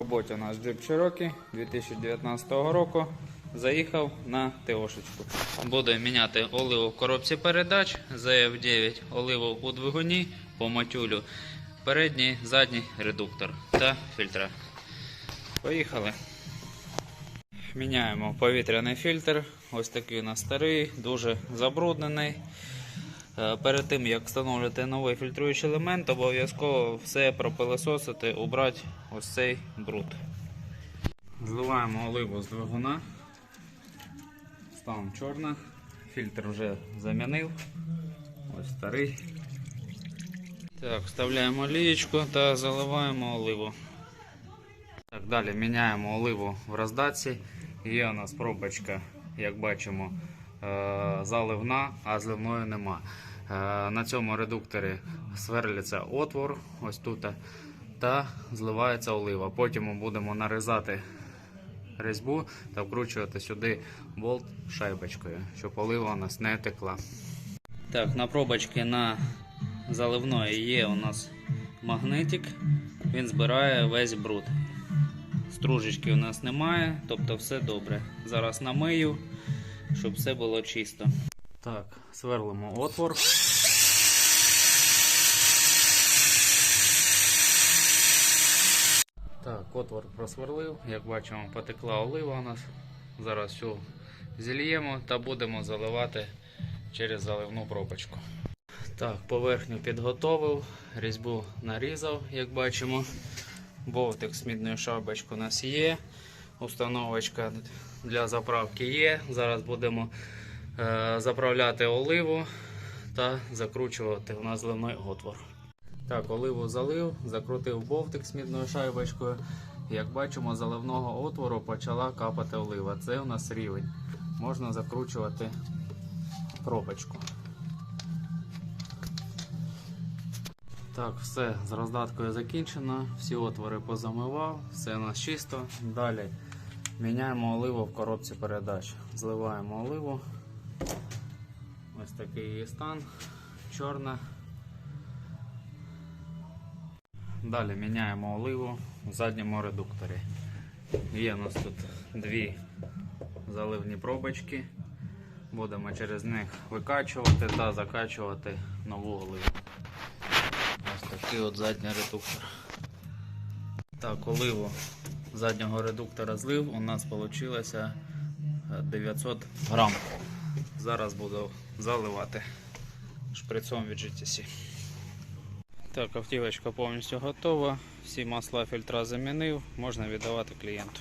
Роботі у нас Jeep Cherokee 2019 року. Заїхав на ТОшечку. Буду міняти оливу в коробці передач, ZF9 оливу у двигуні по матюлю, передній, задній редуктор та фільтра. Поїхали. Міняємо повітряний фільтр. Ось такий у нас старий, дуже забруднений. Е, Перед тим як встановлювати новий фільтруючий елемент, обов'язково все пропилесосити, убрати ось цей бруд. Зливаємо оливу з двигуна. Стан чорна. Фільтр вже замінив. Ось старий. Так, вставляємо олієчку та заливаємо оливу. Так, далі міняємо оливу в роздатці. Є у нас пробочка, як бачимо, заливна, а зливної нема. Е, На цьому редукторі сверлиться отвор, ось тут, та зливається олива. Потім ми будемо нарізати різьбу та вкручувати сюди болт шайбочкою, щоб олива у нас не текла. Так, на пробочці на заливної є у нас магнитик. Він збирає весь бруд. Стружечки у нас немає, тобто все добре. Зараз намию, щоб все було чисто. Так, сверлимо отвор. Так, отвор просверлив. Як бачимо, потекла олива у нас. Зараз всю зільємо та будемо заливати через заливну пробочку. Так, поверхню підготовив, різьбу нарізав, як бачимо. Бовтик з мідною шайбочкою у нас є. Установочка для заправки є. Зараз будемо е, заправляти оливу та закручувати у нас зливний отвор. Так, оливу залив, закрутив бовтик з мідною шайбочкою. Як бачимо, з заливного отвору почала капати олива. Це у нас рівень. Можна закручувати пробочку. Так, все з роздаткою закінчено, всі отвори позамивав, все у нас чисто. Далі міняємо оливу в коробці передач. Зливаємо оливу. Ось такий її стан. Чорна. Далі міняємо оливу в задньому редукторі. Є у нас тут дві заливні пробочки. Будемо через них викачувати та закачувати нову оливу. Ось такий от задній редуктор. Так, оливу заднього редуктора злив. У нас вийшло 900 грам. Зараз буду заливати шприцом від GTC. Так, автівочка повністю готова. Всі масла фільтра замінив, можна віддавати клієнту.